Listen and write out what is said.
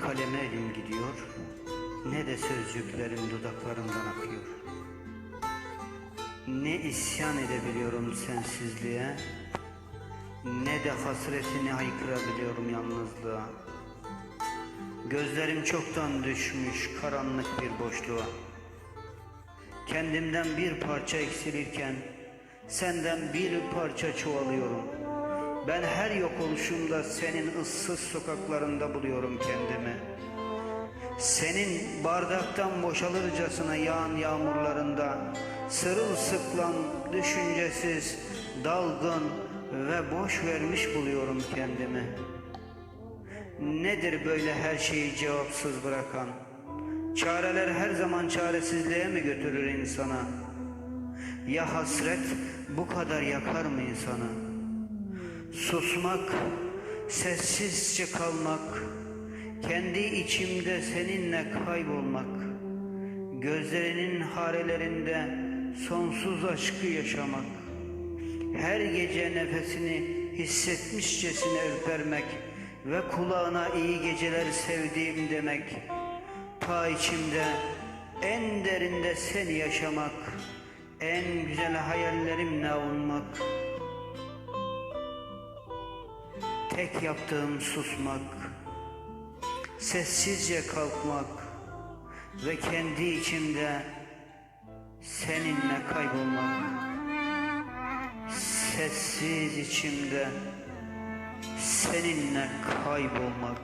kaleme elim gidiyor, ne de sözcüklerim dudaklarımdan akıyor. Ne isyan edebiliyorum sensizliğe, ne de hasretini haykırabiliyorum yalnızlığa. Gözlerim çoktan düşmüş karanlık bir boşluğa. Kendimden bir parça eksilirken senden bir parça çoğalıyorum. Ben her yok oluşumda senin ıssız sokaklarında buluyorum kendimi. Senin bardaktan boşalırcasına yağan yağmurlarında sırılsıklam, düşüncesiz, dalgın ve boş vermiş buluyorum kendimi. Nedir böyle her şeyi cevapsız bırakan? Çareler her zaman çaresizliğe mi götürür insana? Ya hasret bu kadar yakar mı insanı? Susmak, sessizce kalmak, kendi içimde seninle kaybolmak, gözlerinin harelerinde sonsuz aşkı yaşamak, her gece nefesini hissetmişçesine ürpermek ve kulağına iyi geceler sevdiğim demek, ta içimde en derinde seni yaşamak, en güzel hayallerimle avunmak, tek yaptığım susmak, sessizce kalkmak ve kendi içimde seninle kaybolmak. Sessiz içimde seninle kaybolmak.